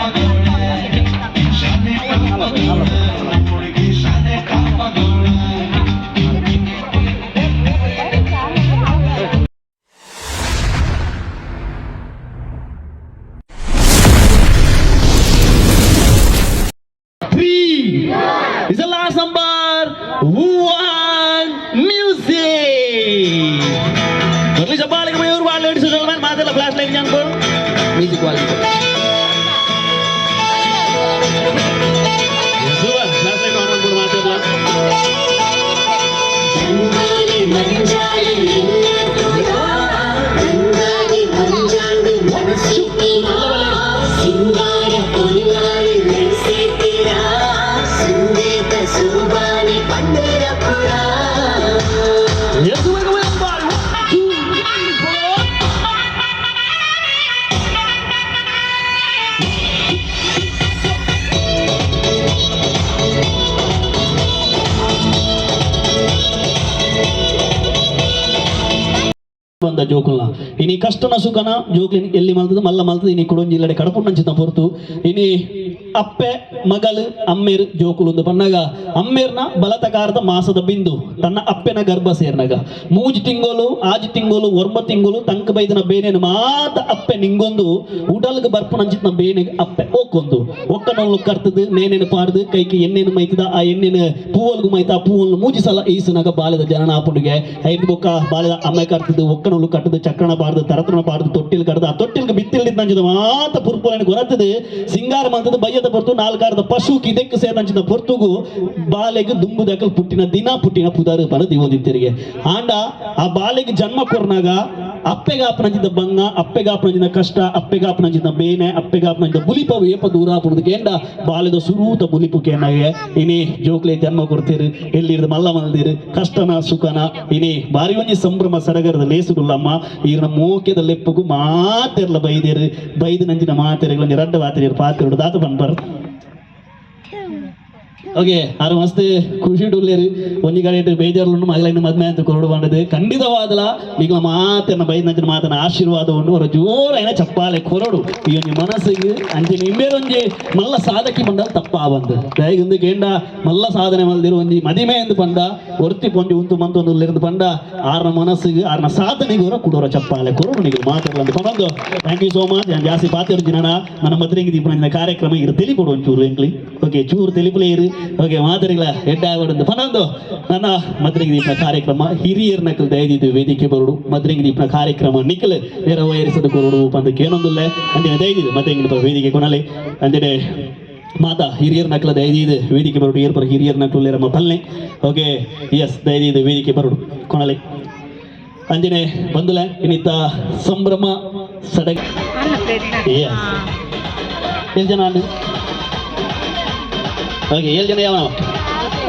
I'm ಬಂದ ಜೋಕುಲ್ನ ಇನಿ ಕಷ್ಟನ ಸುಖನ ಜೋಕ್ಲಿನ ಎಲ್ಲಿ ಮಲ್ತದ ಮಲ್ಲ ಮಲ್ತದ ಇನಿ ಕುಡೊಂಜಿ ಇಲ್ಲಡೆ ಕಡಪು ನಂಚಿತ ಹೊರತು ಇನಿ ಅಪ್ಪೆ, ಮಗಳು, ಅಮ್ಮೇರು, ಜೋಕುಲುಂದು ಪನ್ನಗ ಅಮ್ಮೇರ್ನ ಬಲತಕಾರದ ಮಾಸದ ಬಿಂದು, ತನ್ನ ಅಪ್ಪೆನ ಗರ್ಭ ಸೇರ್ನಗ. ಮೂಜು ತಿಂಗೋಲು, ಆಜು ತಿಂಗೋಲು ಒರ್ಮ ತಿಂಗೋಲು, ತಂಕ ಬೈದನ ಬೇನೆ ಮಾತ ಅಪ್ಪೆ ನಿಂಗೊಂದು, ಉಡಲ್ಗ ಬರ್ಪು ಬೇನೆ ಅಪ್ಪೆ ಓಕೊಂದು. ಒಕ್ಕನೊಲ್ಲು ಕರ್ತದು, ನೇನೇನು ಪಾಡ್ದು, ಕೈಕಿ ಎಣ್ಣೆನು ಮೈತದ, ಆ ಎಣ್ಣೆನು ಪೂವಲ್ಗು ಮೈತ, ಆ ಪೂವಲ್ನು ಮೂಜಿ ಸಲ ಈಸನಾಗ ಬಾಲ್ಯದ ಜನನ ಆಪುಂಡಿಗೆ. ಐದು ಬೊಕ್ಕ ಬಾಲ್ಯದ ಅಮ್ಮ ಕರ್ತದ್ದು ಒಕ್ಕನೊಲ್ಲು ಕಟ್ಟದು, ಚಕ್ರಣ ಬಾರದು ತರತ್ರಣ ಬಾರದು ತೊಟ್ಟಿಲ್ ಕಡ್ದು, ಆ ತೊಟ್ಟಿಲ್ಗೆ ಬಿತ್ತಿಲ್ದಿದ್ದ ನಂಚಿದ ಮಾತ ಪುರ್ಪುಲನೆ ಗೊರತದು ಸಿಂಗಾರ ಮಂತದ ಬಯ್ಯದ ಬರ್ತು ನಾಲ್ಕಾರದ ಪಶು ಕಿದೆಕ್ ಸೇರಂಚಿನ ಪೊರ್ತುಗು ಬಾಲೆಗೆ ದುಂಬು ದಕಲ್ ಪುಟ್ಟಿನ ದಿನ ಪುಟ್ಟಿನ ಪುದಾರು ಬರ ದಿವೋದಿತ್ತರಿಗೆ ಆಂಡ, ಆ ಬಾಲೆಗೆ ಜನ್ಮ ಕೊರ್ನಾಗ ಅಪ್ಪೆಗಾಪ ನಂಚಿದ ಬಂಗ ಅಪ್ಪೆಗಾಪನಂಚಿದ ಕಷ್ಟ ಅಪ್ಪೆಗಾಪ ಮೇನೆ ಬೇನೆ ಅಪ್ಪೆಗಾಪ ನಂಚಿದ ಬುಲಿಪ ದೂರ ಆಪುಣದ ಕೇಂಡ ಬಾಲೆದ ಸುರೂತ ಬುಲಿಪು ಕೇನಾಗೆ ಇನಿ, ಜೋಕ್ಲೆ ಜನ್ಮ ಕೊಡ್ತೀರಿ, ಎಲ್ಲಿರ್ದು ಮಲ್ಲ ಮಲ್ದಿರು ಕಷ್ಟನ, ಸುಖನ, ಇನಿ ಬಾರಿ ಒಂಜಿ ಸಂಭ್ರಮ ಸಡಗರದ ಲೇಸುಗುಲ್ಲಮ್ಮ. ಈರ್ನ ಮೋಕೆದ ಲೆಪ್ಪಗು ಮಾತೆರ್ಲ ಬೈದೇರು. ಬೈದು ನಂಚಿನ ಮಾತೆರೆಗಳು ರಡ್ಡ ಮಾತೆರಿ ಪಾತ್ರ ದಾತ ಬಂದ್ಬಾರ್ದು ಓಕೆ ಆದ್ರೆ ಮಸ್ತ್ ಖುಷಿ ಡೊಲ್ಲೇರಿ ಒಂಜಿ ಕಡೆ ಇಟ್ಟು ಬೇಜಾರ್ಲು ಮಗಳ ಇನ್ನು ಮದ್ಮೆ ಅಂತ ಕೊರಡು ಬಂಡದು. ಖಂಡಿತವಾದಲ ಮೀಗ ಮಾತನ್ನ ಬೈದ ಮಾತನ ಆಶೀರ್ವಾದ ಉಂಡು ಜೋರ ಜೋರೈನ ಚಪ್ಪಾಲೆ ಕೊರಡು. ಈ ಒಂದು ಮನಸ್ಸಿಗೆ ಅಂಚಿನ ಇನ್ನೇರೊಂಜಿ ಮಲ್ಲ ಸಾಧಕಿ ಬಂಡಲ್ ತಪ್ಪಾ ಬಂದು. ದಯಗೆ ಒಂದು ಗೇಂಡ ಮಲ್ಲ ಸಾಧನೆ ಮಲ್ದಿರು ಒಂಜಿ ಮದಿಮೆ ಎಂದು ಬಂದ ಒರ್ತಿ ಪೊಂಜಿ ಉಂತು ಮಂತೊಂದು ಒಂದು ಇಲ್ಲಿருந்து ಬಂದ ಆರನ ಮನಸ್ಸಿಗೆ, ಆರನ ಸಾಧನೆಗೆ ಅವರ ಚಪ್ಪಾಲೆ ಕೊರಡು ನೀವು ಮಾತಾಡಲು ಬಂದು ಥ್ಯಾಂಕ್ ಯು ಸೋ ಮಚ್ ನಾನು ಜಾಸ್ತಿ ಪಾತ್ರ ನನ್ನ ಮದ್ರೆಗೆ ದೀಪ ಕಾರ್ಯಕ್ರಮ, ಇರು ತಿಳಿಕೊಡು ಒಂಚೂರು ಎಂಕ್ಲಿ ಓಕೆ ಚೂರು ತಿಳಿಪಲೇ ಇರು ಓಕೆ ಮಾದರಿಗಳ ಆವಡೊಂದು ಪನ್ನೊಂದು ನನ್ನ ಮದ್ರಿಂಗ್ ದೀಪನ ಕಾರ್ಯಕ್ರಮ ಹಿರಿಯರ್ ನಕಲ್ ದಯದಿದ್ದು ವೇದಿಕೆ ಬರುಡು. ಮದ್ರಿಂಗ್ ದೀಪನ ಕಾರ್ಯಕ್ರಮ ನಿಖಲ್ ನೆರವೇರಿಸದು ಕೊರಡು ಪಂದ ಕೇನೊಂದುಲ್ಲೆ ಅಂದಿನ ದಯದಿದ್ದು ಮದ್ರಿಂಗ್ ದೀಪ ವೇದಿಕೆ ಕೊನಲೆ ಅಂದಿನ ಮಾತಾ ಹಿರಿಯರ್ ನಕಲ ದಯದಿದ್ದು ವೇದಿಕೆ ಬರುಡು. ಏರ್ಪರ ಹಿರಿಯರ್ ನಕಲು ನಮ್ಮ ಪಲ್ಲೆ ಓಕೆ ಎಸ್ ದಯದಿದ್ದು ವೇದಿಕೆ ಬರುಡು. ಕೊನಲೆ ಅಂದಿನೇ ಬಂದುಲ ಇನ್ನಿತ್ತ ಸಂಭ್ರಮ ಸಡಗ. ಎಷ್ಟು ಜನ ಓಕೆ ಏಳು ಜನ ಯಾವ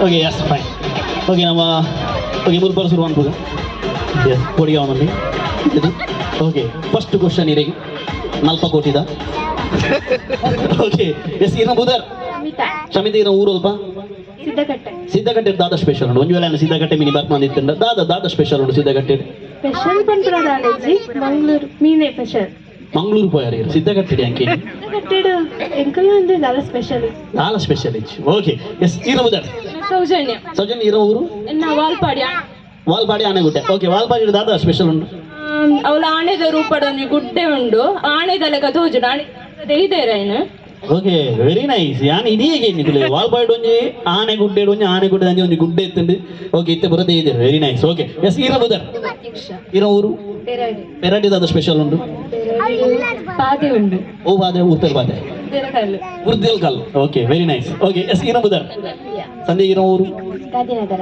ಓಕೆ ಎಸ್ ಫೈನ್ ಓಕೆ ನಮ್ಮ ಓಕೆ ಮೂರು ಬರೋ ಶುರು ಅನ್ಬೋದು ಎಸ್ ಕೊಡಿ ಅವನಲ್ಲಿ ಓಕೆ ಫಸ್ಟ್ ಕ್ವಶನ್ ಇರಿಗೆ ನಲ್ಪ ಕೋಟಿದ ಓಕೆ ಎಸ್ ಇರೋ ಬುಧರ್. ಸಮಿತಿ ಇರೋ ಊರು ಅಲ್ಪ? ಸಿದ್ದಗಟ್ಟೆ ಸಿದ್ದಗಟ್ಟೆ ದಾದ ಸ್ಪೆಷಲ್ ಉಂಟು. ಒಂದು ವೇಳೆ ಸಿದ್ದಗಟ್ಟೆ ಮಿನಿ ಬರ್ಕ್ ಬಂದಿತ್ತು ದಾದ ದಾದ ಸ್ಪೆಷಲ್ ಉಂಟು ಸಿದ್ದಗಟ್ಟೆ ಸ್ಪೆಷಲ್ ಪಂಪುರ ಮಂಗಳೂರು. ಮೀನೆ ಸ್ಪೆಷಲ್ ಮಂಗಳೂರು ಪೋಯಾರ ಸಿದ್ದಗಟ್ಟೆ ಅಂಕೆ. ಕಟ್ಟೆಡು ಅಂದ್ರೆ ದಾಲ ಸ್ಪೆಷಲ್ ದಾಲ ಸ್ಪೆಷಲ್ ಇಚ್ಚು ಓಕೆ ಎಸ್ ಇರೋ ಬುಧರ್ ಸೌಜನ್ಯ. ಸೌಜನ್ಯ ಇರೋ ಊರು? ಎನ್ನ ವಾಲ್ಪಾಡಿ ವಾಲ್ಪಾಡಿ ಆನೆಗುಡ್ಡೆ. ಓಕೆ ವಾಲ್ಪಾಡಿ ದಾದ ಸ್ಪೆಷಲ್ ಉಂಟು. ಅವಳ ಆಣೆದ ರೂಪದ ಒಂದು ಗುಡ್ಡೆ ಉಂಡು. ಆಣೆದಲ್ಲ ತೋಜುಡು ಆಣೆ ಇದೇರಾಯ್ನು ಓಕೆ ವೆರಿ ನೈಸ್ ಯಾನ್ ಇದೀಗೆ ವಾಲ್ ಬಾಯ್ಡ್ ಒಂಜಿ ಆನೆ ಗುಡ್ಡೆ ಒಂಜಿ ಆನೆ ಗುಡ್ಡೆ ಅಂಜಿ ಒಂಜಿ ಗುಡ್ಡೆ ಎತ್ತುಂಡು ಓಕೆ ಇತ್ತೆ ಬರೋದೇ ಇದೆ ವೆರಿ ನೈಸ್ ಓಕೆ ಎಸ್ ಇರೋ ಬುಧರ್ ಇರೋ ಊರು ಪೆರಡಿ ದಾದ ಸ್ಪೆಷಲ್ ಉಂಟು ಪಾದೆ ಉಂಟು ಓ ಬಾದೆ ಉತ್ತರ ಬಾದೆ ಉರ್ದಿಲ್ ಕಲ್ okay very nice okay yes ಇರೋ ಬುಧರ್ ಸಂಜೆ ಇರೋ ಊರು ಗಾಂಧಿನಗರ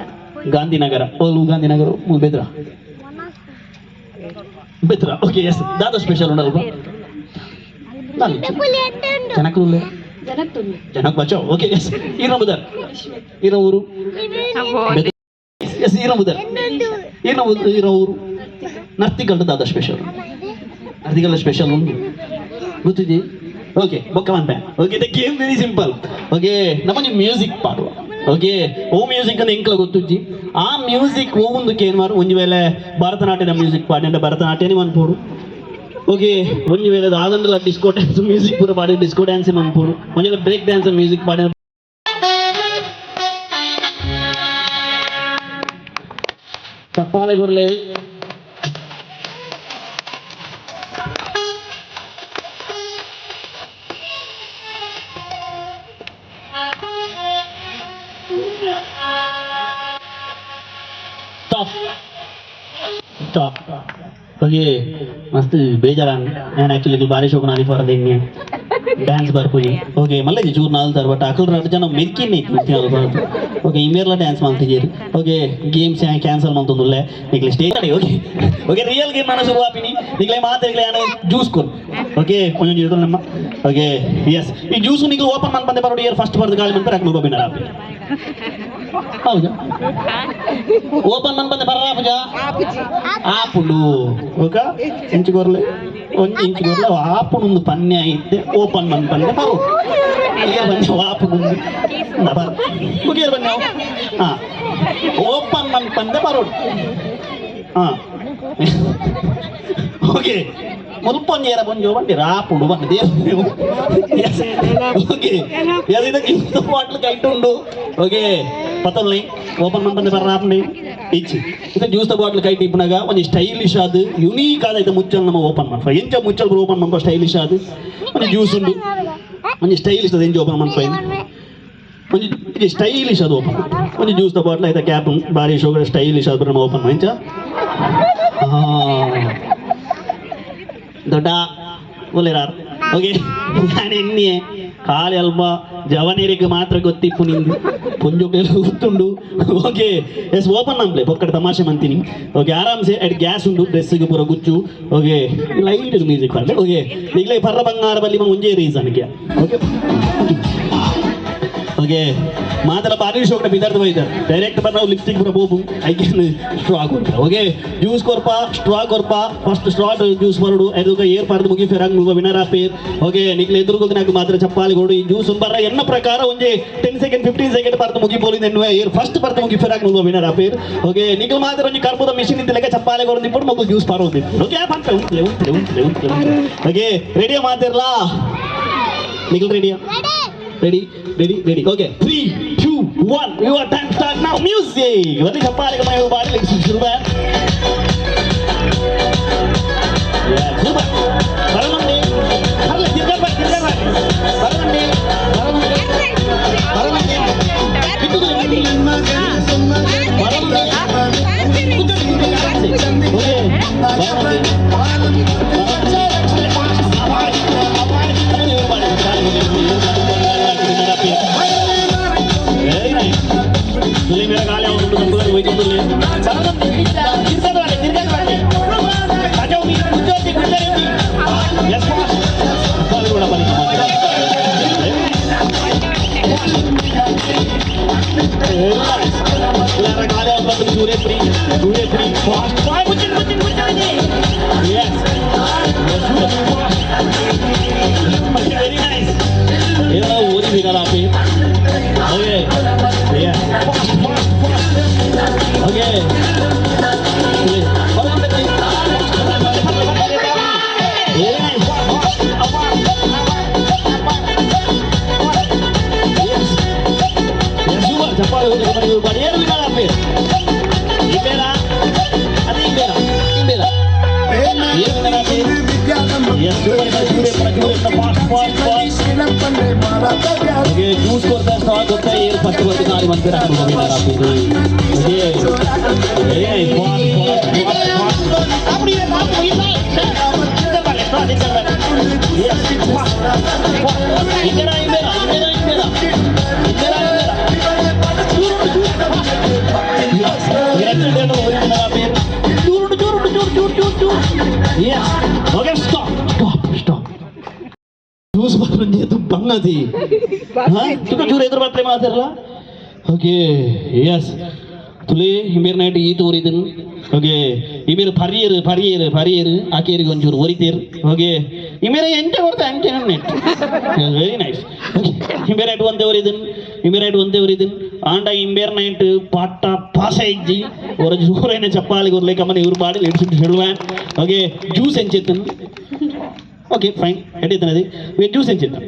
ಗಾಂಧಿನಗರ ಓಲು ಗಾಂಧಿನಗರ ಬೆದ್ರ ಬೆದ್ರ ಓಕೆ ಎಸ್ ದಾದ ಸ್ಪೆಷಲ್ ಉಂಡಲ್ಪ ಜನಕ್ತುಂಡು ಜನಕ್ ಬಚಾವ್ ಓಕೆ ಎಸ್ ಇರೋ ಬುಧರ್ ಇರೋ ಊರು. ಎಸ್ ಇರೋ ಬುಧರ್ ಇರೋ ಊರು. ನರ್ತಿಗಲ್ದ ದಾದ ಸ್ಪೆಷಲ್ ನರ್ತಿಗಲ್ದ ಸ್ಪೆಷಲ್ ಉಂಟು. ಗೊತ್ತಿದೆ ಓಕೆ ಬೊಕ್ಕ ban okay the game very simple okay ನಮಗೆ ಮ್ಯೂಸಿಕ್ ಪಾಡುವ. ಓಕೆ ಓ ಮ್ಯೂಸಿಕ್ ಅಂತ ಎಂಕ್ಲ ಗೊತ್ತುಜ್ಜಿ ಆ ಮ್ಯೂಸಿಕ್ ಓ ಒಂದು ಕೇನ್ ಮಾರು ಒಂಜಿ ವೇಳೆ ಭರತನಾಟ್ಯದ ಮ್ಯೂಸಿಕ್ ಪಾಡಿ ಭರತನಾಟ್ಯನೇ ಒಂದು ಪೋಡು. ಓಕೆ ಒಂಜಿ ವೇಳೆ ಆದಂಡ್ಲ ಡಿಸ್ಕೋ ಡ್ಯಾನ್ಸ್ ಮ್ಯೂಸಿಕ್ ಪೂರ ಪಾಡಿ ಡಿಸ್ಕೋ ಡ್ಯಾನ್ಸ್ ಮನ್ಪುರು ಒಂಜಿ ಬ್ರೇಕ್ ಡ್ಯಾನ್ಸ್ ಮ್ಯೂಸಿಕ್ ಪಾಡಿ ಚಪ್ಪಾಳೆ ಗುರ್ಲೆ ಸ್ಟಾಪ್ ಸ್ಟಾಪ್ ओके मस्त बेजारान నేను యాక్చువల్లీ భారీ షోకు నాది ఫర్ దీన్ని డ్యాన్స్ ಬರ್ಪುಜಿ ಓಕೆ ಮಲ್ಲಜಿ ಚೂರು ನಾಲ್ತಾರೆ ಬಟ್ ಅಕಲ್ ಎರಡು ಜನ ಮೆರ್ಕಿನಿ ಓಕೆ ಇಮೇರ್ಲ ಡ್ಯಾನ್ಸ್ ಮಾಡ್ತಿದ್ದೀರಿ ಓಕೆ ಗೇಮ್ಸ್ ಕ್ಯಾನ್ಸಲ್ ಮಾಡ್ತಂದುಲ್ಲೆ ನಿಕ್ಲೆ ಸ್ಟೇಜ್ ಅಡಿ ಓಕೆ ಓಕೆ ರಿಯಲ್ ಗೇಮ್ ನಾನು ಶುರು ಆಪಿನಿ ನಿಕ್ಲೆ ಮಾತಾಡ್ಲೆ ನಾನು ಜ್ಯೂಸ್ ಕೊನ್ ಓಕೆ ಕೊಂಚ ಜ್ಯೂಸ್ ನಮ್ಮ ಓಕೆ ಎಸ್ ಈ ಜ್ಯೂಸ್ ನಿಕ್ಲೆ ಓಪನ್ ಮಾಡಿ ಬಂದೆ ಬರೋಡಿ ಇಯರ್ ಫಸ್ಟ್ ಬರ್ದು ಗಾಳಿ ಮಾಡ್ತಾರೆ ಅಕ್ಲು ಗೋಬಿನ ಆಪಿ ಹೌದಾ. ಓಪನ್ ಮಾಡಿ ಬಂದೆ ಬರ್ರ ಪೂಜಾ? ಆಪುಂಡು. ಓಕ? ಇಂಚು ಗೊರ್ಲೆ ಒಂದು ಇಂಚು ಗೊರ್ಲೆ ಆಪುಂಡು ಪನ್ನೆ ಐತೆ ಓಪನ್ ಬಂದೆ ಬರು. ಈಗ ಬಂದೆ ಆಪುಂಡು ಬರ್. ಮುಗಿಯರ್ ಬನ್ನಿ ಹಾಂ. ಓಪನ್ ಮಾಡಿ ಬಂದೆ ಬರೋಡು ಹಾ. ಓಕೆ. ಮುಲ್ಪೊಂಜೇರ ಬೊಂಜೋ ಬಂಡಿ ರಾಪುಡು ಬಂದ ದೇವ್ ಓಕೆ ಇದಕ್ಕೆ ಇಂತ ಬಾಟ್ಲು ಕೈಟುಂಡು ಓಕೆ ಪತ್ತೊಲ್ಲಿ ಓಪನ್ ಮಾಡ್ಬಂದೆ ಬರ ರಾಪುಂಡಿ ಇಚ್ಚಿ ಇದು ಜ್ಯೂಸ್ ಬಾಟ್ಲು ಕೈ ಟಿಪ್ಪನಾಗ ಒಂದು ಸ್ಟೈಲಿಶ್ ಆದ ಯುನೀಕ್ ಆದ ಇದು ಮುಚ್ಚಲ್ ನಮ್ಮ ಓಪನ್ ಮಾಡ್ಫ ಎಂಚ ಮುಚ್ಚಲ್ ಓಪನ್ ಮಾಡ್ಕೊ ಸ್ಟೈಲಿಶ್ ಆದ ಒಂದು ಜ್ಯೂಸ್ ಉಂಡು ಒಂದು ಸ್ಟೈಲಿಶ್ ಅದು ಎಂಚ ಓಪನ್ ಮಾಡ್ಫ ಒಂದು ಇದು ಸ್ಟೈಲಿಶ್ ಅದು ಓಪನ್ ಒಂದು ಜ್ಯೂಸ್ ದ ಬಾಟ್ಲ್ ಆಯ್ತಾ ಕ್ಯಾಪ್ ಬಾರಿ ಶೋಗರ ಸ್ಟೈಲಿಶ್ ಆದ ನಮ್ಮ ಓಪನ್ ಎಂಚ ದೊಡ್ಡ ಒಳ್ಳೆರಾರ್ ಓಕೆ ನಾನು ಎಣ್ಣೆ ಕಾಲಿ ಅಲ್ಪ ಜವನೇರಿಗೆ ಮಾತ್ರ ಗೊತ್ತಿಪ್ಪು ನಿಂದು ಪುಂಜೋಕೆಲ್ಲ ಗೊತ್ತುಂಡು ಓಕೆ ಎಸ್ ಓಪನ್ ನಮ್ಲೆ ಪೊಕ್ಕಡ ತಮಾಷೆ ಮಂತೀನಿ ಓಕೆ ಆರಾಮ್ಸೆ ಅಡ್ ಗ್ಯಾಸ್ ಉಂಡು ಡ್ರೆಸ್ಸಿಗೆ ಪೂರ ಗುಚ್ಚು ಓಕೆ ಲೈಟ್ ಮ್ಯೂಸಿಕ್ ಬರ್ಲೆ ಓಕೆ ಈಗಲೇ ಪರ್ರ ಬಂಗಾರ ಬಲ್ಲಿ ಮುಂಜೆ ರೀಸನ್ಗೆ ಓಕೆ ಓಕೆ ಮಾತಲ್ಲ ಪಾರ್ಟಿ ಶೋಕ್ಟ ಬಿದ್ದಾರ್ದು ಬೈದಾರೆ ಡೈರೆಕ್ಟ್ ಬಂದ ಲಿಪ್ಸ್ಟಿಕ್ ಪೂರ ಬೋಬು ಐಕ್ಯಾನ್ ಸ್ಟ್ರಾ ಕೊಡ್ತ okay juice ಕೊರ್ಪ straw ಕೊರ್ಪ first straw juice ಬರೋಡು ಎದುಕ air ಪಾರ್ದು ಮುಗಿ ಫೆರಂಗ್ ಮುಗ ವಿನರ ಪೇರ್ ಓಕೆ ನಿಕ್ಲೆ ಎದುರುಗೋದು నాకు ಮಾತ್ರ ಚಪ್ಪಾಲಿ ಕೊಡು ಈ ಜ್ಯೂಸ್ ಬರ್ರ ಎನ್ನ ಪ್ರಕಾರ ಒಂಜಿ ಟೆನ್ ಸೆಕೆಂಡ್ ಫಿಫ್ಟೀನ್ ಸೆಕೆಂಡ್ ಪಾರ್ದು ಮುಗಿ ಬೋಲಿಂದ ಎನ್ನುವ ಏರ್ ಫಸ್ಟ್ ಪಾರ್ದು ಮುಗಿ ಫೆರಂಗ್ ಮುಗ ವಿನರ ಪೇರ್ ಓಕೆ ನಿಕ್ಲು ಮಾತ್ರ ಒಂಜಿ ಕರ್ಬುದ ಮಿಷಿನ್ ಇದ್ದ ಲೆಕ್ಕ ಚಪ್ಪಾಲಿ ಕೊಡು ನಿಪ್ಪು ಮಗು ಜ್ಯೂಸ್ ಪಾರೋದು ಓಕೆ ಬಂತ ಉಂಟ್ಲೆ ಉಂಟ್ಲೆ ಉಂಟ್ಲೆ ಉಂಟ್ಲೆ okay ರೆಡಿಯಾ ಮಾತಿರ್ಲಾ Nikhil ready, ready. Okay, three, two, one. We are time start now. Music. Let me What is a party? My body, ladies and gentlemen. Yeah, super. Okay. Yeah. Okay. Juice करता stock होता है ये first वर्ष का मन कर रहा है आपको ये ये बहुत बहुत बहुत अपनी बात हुई ना इधर वाले इधर वाले ये वाह वाह इधर आइए નથી तुका जीव येतो वाटतंय मला त्याला ओके यस துளே இமேர் நாட்டு ஈத்து ஒரு இதுன்னு ஓகே இமேர் பரியர் பரியர் பரியர் ஆக்கேரி கொஞ்சம் ஒரு தேர் ஓகே இமேர் எந்த ஒருத்த அஞ்சு நெட் வெரி நைஸ் இமேர் நாட்டு வந்த ஒரு இதுன்னு இமேர் நாட்டு வந்த ஒரு இதுன்னு ஆண்டா இம்பேர் நைட்டு பாட்டா பாஸ் ஆயிடுச்சு ஒரு ஜூரைன சப்பாளுக்கு ஒரு லைக்கம்மன் இவர் பாடல் எடுத்துட்டு சொல்லுவேன் ஓகே ஜூஸ் எஞ்செத்தன் ஓகே ஃபைன் எடுத்தனது ஜூஸ் எஞ்செத்தன்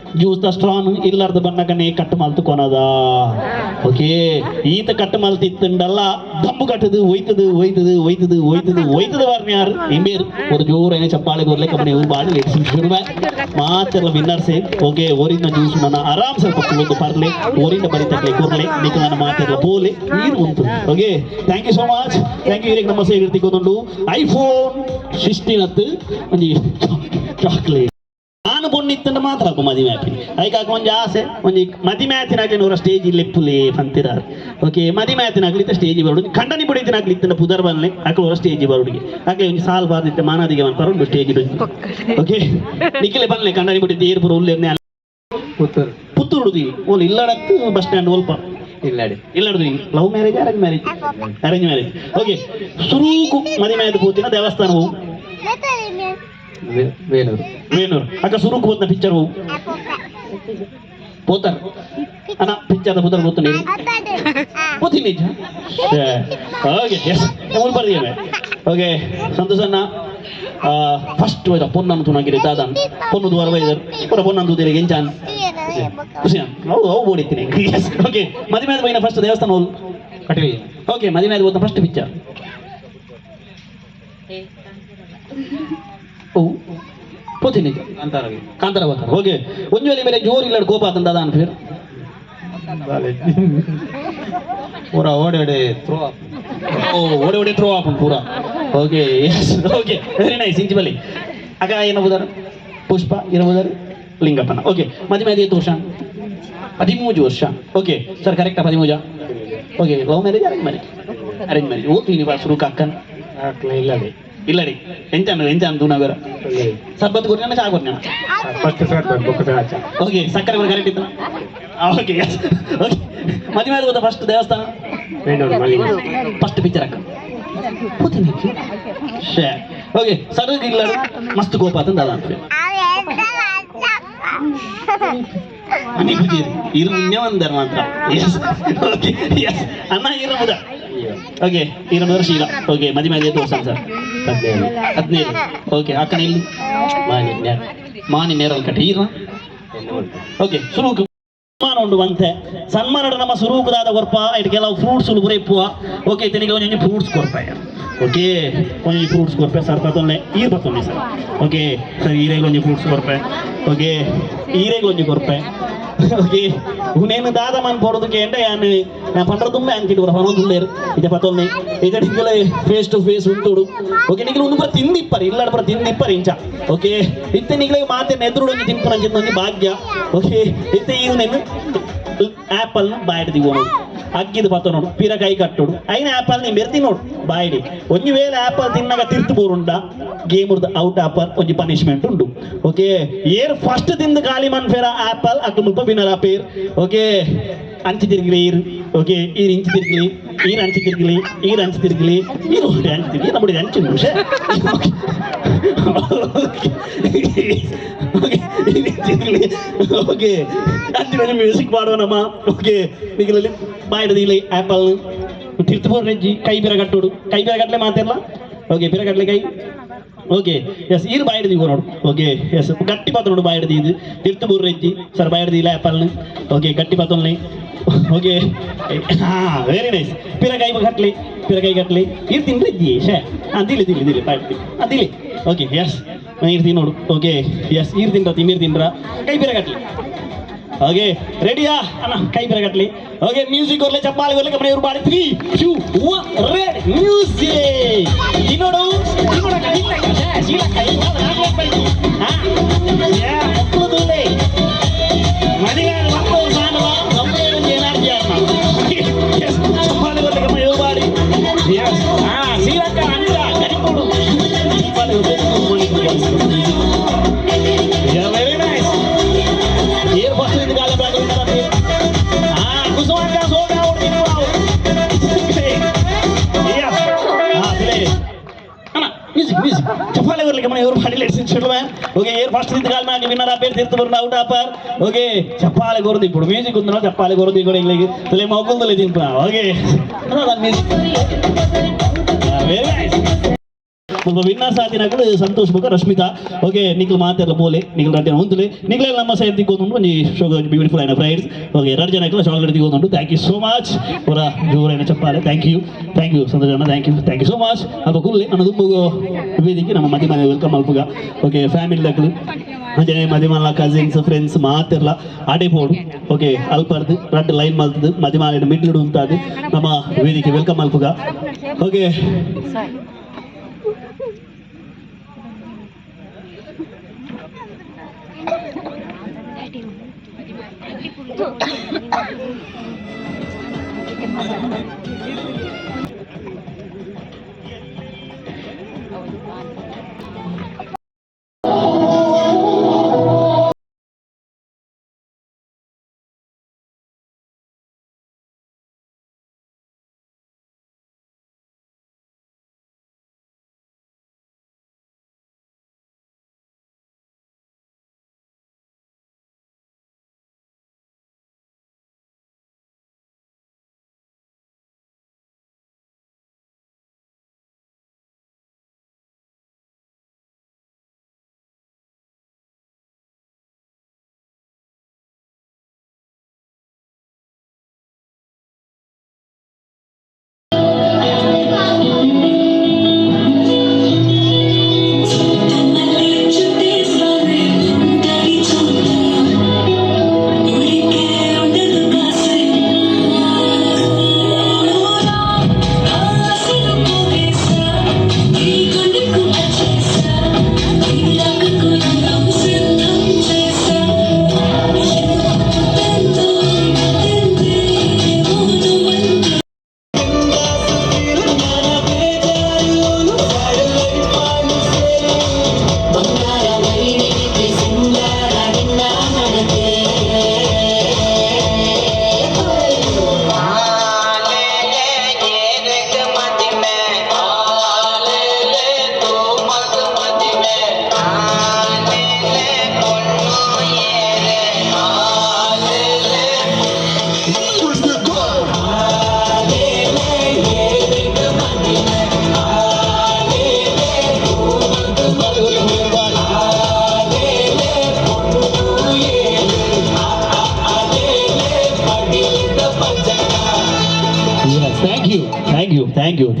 ಜ್ಯೂಸ್ ಸ್ಟ್ರಾನ್ ಇಲ್ಲಾರ್ದ ಬಣ್ಣಕನೆ ಕಟ್ಟು ಮಲ್ತು ಕೊನದ. ಓಕೆ, ಈತ ಕಟ್ಟು ಮಲ್ತು ಇತ್ತಂಡಲ್ಲ ದಮ್ಮು ಕಟ್ಟದು, ಒಯ್ತದು ಒಯ್ತದು ಒಯ್ತದು ಒಯ್ತದು ಒಯ್ತದು ಬರ್ನಿ ಯಾರು? ಇಂಬೇರು. ஒரு ಜೋರೈನ ಚಪ್ಪಾಳೆ ಬರ್ಲೆ ಕಮ್ಮನೆ ಇವ್ರು ಬಾಡಿ ಲೇಟ್ಸಿರ್ಬ ಮಾತೆಲ್ಲ ವಿನ್ನರ್ಸೆ ಓಕೆ, ಓರಿನ ಜ್ಯೂಸ್ ನನ್ನ ಆರಾಮ್ ಸ್ವಲ್ಪ ಕುಳಿತು ಪರ್ಲೆ ಓರಿನ ಬರಿತಕ್ಲೆ ಕೂರ್ಲೆ. ನಿಕ್ಕ ನನ್ನ ಮಾತೆಲ್ಲ ಪೋಲೆ ನೀರು ಉಂಟು. Okay thank you so much thank you ನಮ್ಮ ಸೇರ್ತಿ ತಿಕ್ಕೊಂಡು ಐಫೋನ್ ಸಿಕ್ಸ್ಟೀನ್ ಹತ್ತು. ಒಂದು ಚಾಕ್ಲೇಟ್ ನಾನು ಬೊಣ್ಣಿತ್ತಂಡ ಮಾತ್ರ ಹಾಕು ಮದುವೆ ಆಪಿನಿ ಅದಕ್ಕೆ ಒಂಜಿ ಆಸೆ ಒಂಜಿ ಮದುವೆ ಆತಿನಾಗ್ಲಿ ಅವರ ಸ್ಟೇಜ್ ಲೆಪ್ಪುಲೆ ಅಂತಿರಾರು ಓಕೆ ಮದುವೆ ಆತಿನಾಗ್ಲಿತ್ತ ಸ್ಟೇಜ್ ಬರುಡು ಖಂಡನಿ ಬಡಿತಿನಾಗ್ಲಿ ಇತ್ತ ಪುದರ್ ಬಂದ್ಲೆ ಅಕ್ಕ ಅವರ ಸ್ಟೇಜ್ ಬರುಡಿಗೆ ಹಾಗೆ ಒಂದು ಸಾಲ್ ಬಾರ್ದಿತ್ತೆ ಮಾನಾದಿಗೆ ಒಂದು ಪರೋಡು ಸ್ಟೇಜ್ ಓಕೆ ನಿಖಿಲೆ ಬಂದ್ಲೆ ಖಂಡನಿ ಬಿಟ್ಟಿದ್ದು ಏರ್ಪುರ ಉಲ್ಲೆ ಪುತ್ತೂರು ಪುತ್ತೂರುದು ಓಲ್ ಇಲ್ಲಡತ್ತು ಬಸ್ ಸ್ಟ್ಯಾಂಡ್ ಓಲ್ಪ. ಇಲ್ಲಾಡಿ. ಇಲ್ಲಡ್ದು love marriage arrange marriage arrange marriage okay ಸುರೂಕು ಮದುವೆ ಆಯ್ತು ಪೋತಿನ ದೇವಸ್ಥಾನ ಹೋಗು ವೇ- ವೇಣೂರು ವೇಣೂರು ಅಕ್ಕ ಸುರೂಕು ಹೋದ್ನ ಪಿಕ್ಚರ್ ಹೋಗು పోతారు అన్న పిచ్చర్ పోతారు పోతుంది పోతుంది నిజ ఓకే ఎస్ ಎಮೂಲ್ ಬರ್ದಿಯಮೆ ಓಕೆ ಸಂತೋಷ್ ಅಣ್ಣ ಫಸ್ಟ್ ಹೋಯ್ತ ಪೊನ್ನನ್ನು ತುಣಗಿರಿ ದಾದನ್ ಪೊನ್ನು ದ್ವಾರ ಬೈದರ್ ಪುರ ಪೊನ್ನನ್ನು ತೂದಿರಿ ಎಂಚಾನ್ ಖುಷಿಯಾನ್ ಹೌದು ಅವು ಓಡಿತೀನಿ ಎಸ್ ಓಕೆ ಮದುವೆ ಆದ ಬೈನ ಫಸ್ಟ್ ದೇವಸ್ಥಾನ ಹೋಲ್ ಕಟಿಲಿ ಓಕೆ ಮದುವೆ ಆದ ಹೋದ ಫಸ್ಟ್ ಪಿಕ್ಚರ್ ಕೋಪ fair. Throw up throw up okay okay nice Pushpa ಇರಬಹುದಾರ? ಲಿಂಗಪ್ಪನ. ಓಕೆ. ಮಧ್ಯ ಮಧ್ಯೆ ತೋಷ ಹದಿಮೂಜು ವರ್ಷ. ಓಕೆ. ಸರ್ ಕರೆಕ್ಟಾ ಹದಿಮೂಜ? Okay. Love marriage arrange marriage arrange marriage okay ನೀವು ಸುರುಕ ಕಾಕನ್ ಇಲ್ಲ ಇಲ್ಲಾಡಿ ಇಲ್ಲ ರೀ ಎಂಚಾನು ಎಂಚಾನು ತೂನಗರ ಸರ್ಬತ್ ಕೊಡ್ಯಾನ ಚಾ ಕೊಡ್ಯಾನ ಫಸ್ಟ್ ಸ್ಟಾರ್ಟ್ ಬುಕ್ ಆಚ ಓಕೆ ಸಕ್ಕರೆ ಕೂಡ ಕರೆಕ್ಟ್ ಇತ್ತು ಓಕೆ ಎಸ್ ಓಕೆ ಮದುವೆ ಆದ ಗೊತ್ತಾ ಫಸ್ಟ್ ದೇವಸ್ಥಾನ ವೇಣೂರು ಮಲ್ಲಿಗೆ ಫಸ್ಟ್ ಪಿಕ್ಚರ್ ಅಕ್ಕ ಕೂತೀನಿ ಶೇ ಓಕೆ ಸರ್ ಇಲ್ಲ ಮಸ್ತ್ ಕೋಪ ಆತಂದ ಅದ ಅಂತ ಅನಿ ಬುದ್ಧಿ ಇರು ಮುಂದೆ ಒಂದರ ಮಾತ್ರ ಎಸ್ ಓಕೆ ಎಸ್ ಅಣ್ಣ ಇರಬಹುದ ಓಕೆ ಇರಬಹುದ ಶೀಲ ಓಕೆ ಮದುವೆ ಆದ ತೋರ್ಸ ಸರ್ ಹದಿನೈದು. ಹದಿನೈದು. ಓಕೆ ಅಕ್ಕನ ಇಲ್ಲಿ. ಮಾನಿ ನೇರ ಮಾನಿ ನೇರಲ್ ಕಟ್ಟಿ ಓಕೆ ಸುರುಕು. ಸನ್ಮಾನ ಉಂಡು ಬಂತೆ ಸನ್ಮಾನ ನಮ್ಮ ಸುರೂಕದಾದ ಕೊರ್ಪ, ಇಟ್ ಕೆಲವು ಫ್ರೂಟ್ಸ್ ಬುರೈಪುವ ಓಕೆ ತೆನಿಗೆ ಒಂಜೊಂಜಿ ಫ್ರೂಟ್ಸ್ ಕೊರ್ಪ ಓಕೆ ಒಂಜಿ ಫ್ರೂಟ್ಸ್ ಕೊರ್ಪೆ ಸರ್ ಪತ್ತೊಂದೆ ಈರ್ ಪತ್ತೊಂದೆ ಸರ್. ಓಕೆ ಸರ್ ಈರೆಗೆ ಒಂಜಿ ಫ್ರೂಟ್ಸ್ ಕೊರ್ಪೆ. ಓಕೆ ಈರೆಗೆ ಒಂಜಿ ಕೊರ್ಪೆ. ಓಕೆ ಉನೇನು ದಾದ ಮನ್ ಪೊಡೋದಕ್ಕೆ ಎಂಟ ಯಾನ್ ನಾನು ಪಂಡ್ರ ತುಂಬೆ ಅನ್ಕಿಟ್ಟು ಬರ ಹೊರ ತುಂಬೇರು ಇದ ಪತ್ತೊಂದೆ ಇದ ನಿಂಗಲೆ ಫೇಸ್ ಟು ಫೇಸ್ ಉಂಟುಡು ಓಕೆ ನಿಂಗಲು ಒಂದು ಬರ ತಿಂದಿಪ್ಪರ್ ಇಲ್ಲಾಡ ಬರ ತಿಂದಿಪ್ಪರ್ ಇಂಚ ಓಕೆ ಇತ್ತೆ ನಿಂಗಲೆ ಮಾತೆ ನೆದ್ರುಡು ಒಂಜಿ ತಿಂಪನ ಒಂಜಿ ಭಾಗ್ಯ ಓಕೆ ಇತ್ತೆ ಈಗ ನೆನ್ನು ಆಪಲ್ ಬಾಯ್ಡ್ ದಿಗೋನು ಅಗ್ಗಿದ ಪತ್ತ ನೋಡು, ಪಿರ ಕೈ ಕಟ್ಟೋಡು. ಐನ ಆಪಲ್ ನೀ ಬೆರ್ತಿ ನೋಡು ಬಾಯ್ಡಿ ಒಂಜಿ ವೇಳೆ ಆಪಲ್ ತಿನ್ನಾಗ ತಿರ್ತು ಬೋರುಂಡ ಗೇಮ್ ಔಟ್ ಆಪಲ್ ಒಂಜಿ ಪನಿಷ್ಮೆಂಟ್ ಉಂಡು. ಓಕೆ ಏರ್ ಫಸ್ಟ್ ತಿಂದು ಖಾಲಿ ಮನ್ ಫೇರ ಆಪಲ್ ಅಕ್ಕ ಮುಪ್ಪ ಬಿನ್ನರ ಪೇರ್. ಓಕೆ ಅಂಚಿ ತಿರ್ಗಿಲಿ ಈರ್ ಓಕೆ ಈರ್ ಇಂಚಿ ತಿರ್ಗಿಲಿ ಈರ್ ಅಂಚಿ ತಿರ್ಗಿಲಿ ಈರ್ ಅಂಚಿ ತಿರ್ಗಿಲಿ. ಹೊಡೆ ಅಂಚಿ ತಿರ್ಗಿ ನಮ್ಮಡಿ ಅಂಚಿ ನಿಮಿಷ ಬಾಯ್ಡದಿಲ್ಲ ಆ್ಯಪಲ್ ತಿರ್ತಬೋರ್ ನೆಜ್ಜಿ ಕೈ ಬೇರೆ ಕಟ್ಟೋಡು. ಕೈ ಬೇರೆ ಕಟ್ಲೆ ಮಾತಿರಲ್ಲ ಓಕೆ ಬೇರೆ ಕಟ್ಲೆ ಕೈ. ಓಕೆ ಎಸ್ ಇದು ಬಾಯ್ಡದಿ ನೋಡು. ಓಕೆ ಎಸ್ ಗಟ್ಟಿ ಪಾತ್ರ ನೋಡು ಬಾಯ್ಡದಿ ಇದು. ತಿರ್ತು ರೆಜ್ಜಿ ಸರ್ ಸರ್ ಇಲ್ಲ ಆ್ಯಪಲ್ ಓಕೆ ಗಟ್ಟಿ ಪಾತ್ರನೇ ಓಕೆ ಹಾ ವೆರಿ ನೈಸ್ ಪಿರ ಕೈ ಕಟ್ಲಿ ಪಿರ ಕೈ ಕಟ್ಲಿ. ಇದು ತಿನ್ರಿದ್ದಿ ಶೇ? ಹಾಂ ದಿಲಿ ದಿಲಿ ದಿಲಿ ಬಾಯ್ಡಿ ಹಾಂ ಓಕೆ ಎಸ್ ಇರ್ತೀನಿ ನೋಡು. ಓಕೆ ಎಸ್ ಈರ್ ತಿನ್ರ ತಿಮಿರ್ ತಿನ್ರ. ಕೈ ఓకే రెడీయా అన్న కై పెరగట్లే ఓకే మ్యూజిక్ వర్లే చెప్పాలి వర్లే కమనే ఒక పాడి 3 2 1 రెడ్ మ్యూజిక్ ఇనోడు ఇనోడ కదిన కదే జీల కై నాగోపై ఆ యా ముక్కుదులే విన్నర్? అపేర్ తీర్తుబడిన అవుట్ ఆపర్ ఓకే చెప్పాలి కొరది. ఇప్పుడు మ్యూజిక్ ఉందో చెప్పాలి కొరది కూడా ఇంగ్లీష్. తొలి మౌకుందో లేదు ఓకే. మ్యూజిక్ వెరీ నైస్ ಒಬ್ಬ ವಿನ್ನರ್ಸ್ ಆಗಿನಾಗಲು ಸಂತೋಷ್ ಮುಖ ರಶ್ಮಿತಾ ಓಕೆ ನಿಖಲ್ ಮಾತೆಲ್ಲ ಬೋಲೆ ನಿಖಲ್ ರಡ್ಡೆ ಹೊಂತಲೆ ನಿಖಲೆಲ್ಲ ನಮ್ಮ ಸೈಡ್ ತಿಕ್ಕೊಂಡು ಒಂಜಿ ಶೋಗ ಬ್ಯೂಟಿಫುಲ್ అయిన ఫ్రైడ్స్ ఓకే ಎರಡು ಜನಕ್ಕೆ chocolate తిగొండు thank you so much ಪುರ ಜೋರೈನ చెప్పాలి thank you thank you Santosh ಅಣ್ಣ thank you thank you so much ಅಪ್ಪ ಕುಲ್ಲೆ ನನ್ನ ದುಂಬುಗು ವೇದಿಕೆ ನಮ್ಮ ಮದಿ ಮನೆ ವೆಲ್ಕಮ್ ಅಲ್ಪುಗ ಓಕೆ ಫ್ಯಾಮಿಲಿ ಲೆಕ್ಕಲು ಅಂಜನೆ ಮದಿ ಮಲ್ಲ ಕಸಿನ್ಸ್ ಫ್ರೆಂಡ್ಸ್ ಮಾತೆರ್ಲ ಆಡೆ ಪೋಡು ಓಕೆ ಅಲ್ಪರ್ದು ರಡ್ಡು ಲೈನ್ ಮಲ್ತದು ಮದಿ ಮಾಲಿನ ಮಿಡ್ಲು ಉಂಟಾದು ನಮ್ಮ ವೇದಿಕೆ ವೆಲ್ಕಮ್ ಅಲ್ಪುಗ okay Oh,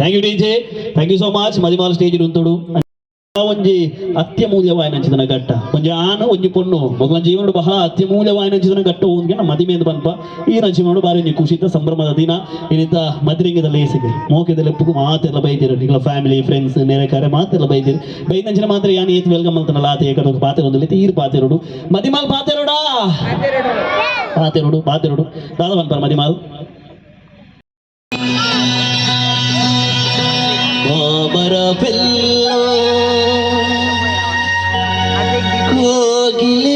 thank you thank you DJ thank you so much ಮದಿಮಾಲ stage ಉಂತುಡು ಒಂಜಿ ಅತ್ಯಮೂಲ್ಯವಾಯಿನಂಚಿದನ ಘಟ್ಟ ಒಂಜಿ ಆನ ಒಂಜಿ ಪೊಣ್ಣು ಮಗುವ ಜೀವನ ಬಹಳ ಅತ್ಯಮೂಲ್ಯವಾಯಿನಂಚಿದನ ಘಟ್ಟ ಒಂದ್ಗೆ ಮದಿ ಮೇಲೆ ಬಂಪ ಈ ನಂಚಿಮೋಡು ಬಾರಿ ಒಂಜಿ ಖುಷಿತ ಸಂಭ್ರಮದ ದಿನ ಇನ್ನಿತ ಮದ್ರಿಂಗದ ಲೇಸಿಗೆ ಮೋಕೆದ ಲೆಪ್ಪುಗು ಮಾತೆಲ್ಲ ಬೈದಿರು ನಿಗಳ ಫ್ಯಾಮಿಲಿ ಫ್ರೆಂಡ್ಸ್ ನೆರೆಕಾರೆ ಮಾತೆಲ್ಲ ಬೈದಿರು ಬೈದಂಚಿನ ಮಾತ್ರ ಯಾನ್ ಏತ್ ವೆಲ್ಕಮ್ ಅಂತನಲ್ಲ ಆತ ಏಕದ ಪಾತೆ ಒಂದು ಲೆತ್ತೆ ಈರ್ ಪಾತೆರೋಡು ಮದಿಮಾಲ್ ಪಾತೆರೋಡಾ ಪಾತೆರೋಡು ಪಾತೆರೋಡು ದಾದ ಬಂತಾರ ಮದಿಮಾಲ್ ಕೋಮರ ಬೆಲ್ಲ ಕೋಗಿಲೆಯೆಲ್ಲ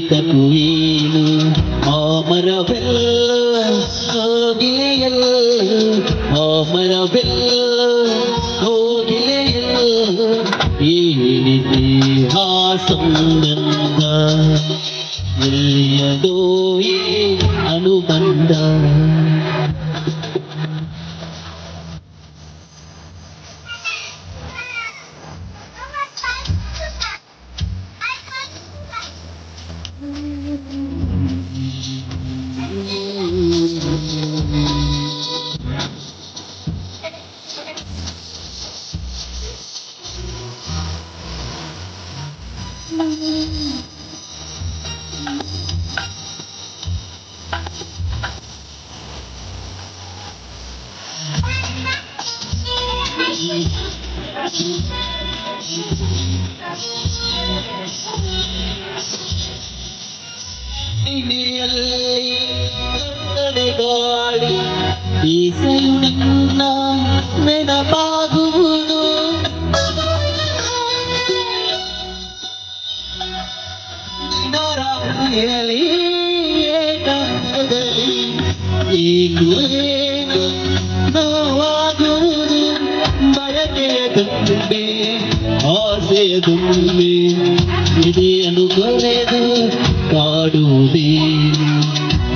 That we. Ni ni ni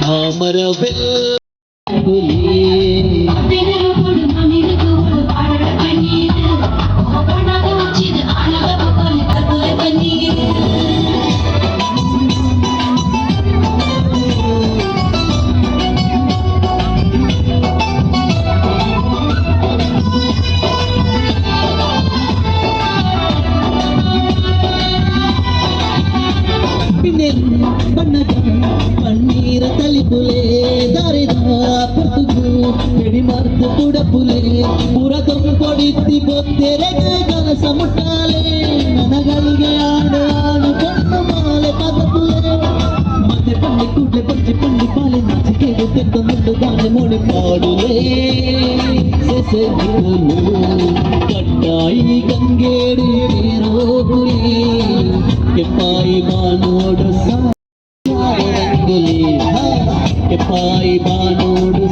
ಮಾಮರವೆಲ್ಲ ಹಿಡಿ ಮರ್ತು ಕುಡಪುಲೆ ಪುರ ತೊಂಕೊಡಿತ್ತಿ ಬೊತ್ತೆರೆಗೆ ಕನಸ ಮುಟ್ಟಾಲೆ ನನಗಳಿಗೆ ಆಡು ಆಡು ಕಣ್ಣು ಮಾಲೆ ಪದಪುಲೆ ಮತ್ತೆ ಪಣ್ಣಿ ಕೂಡ್ಲೆ ಪಂಚಿ ಪಣ್ಣಿ ಪಾಲೆ ನಾಚಿಕೆಗೆ ತೆತ್ತ ಮುಟ್ಟು ಗಾನೆ ಮೋಡಿ ಪಾಡುಲೆ ಸೆಸೆಗಿರಲು ಕಟ್ಟಾಯಿ ಗಂಗೇಡಿ ರೋಗುಲಿ ಕೆಪ್ಪಾಯಿ ಬಾನೋಡು ಸಾರಂಗುಲಿ ಕೆಪ್ಪಾಯಿ ಬಾನೋಡು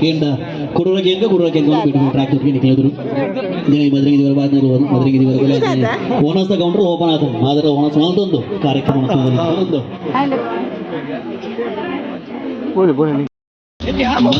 ಹೆಂಗ ಕುಡರಕ್ಕೆ ಹೆಂಗ ಬಿಟ್ಟು ಟ್ರ್ಯಾಕ್ಟರ್ಗೆ ನಿಕ್ಲಿದ್ರು ದಿನ ಮದ್ರಿಗೆ ದಿವರ ಬಾದ್ ಮದ್ರಿಗೆ ದಿವರ ಓನಸ್ ಕೌಂಟರ್ ಓಪನ್ ಆದ Te amo.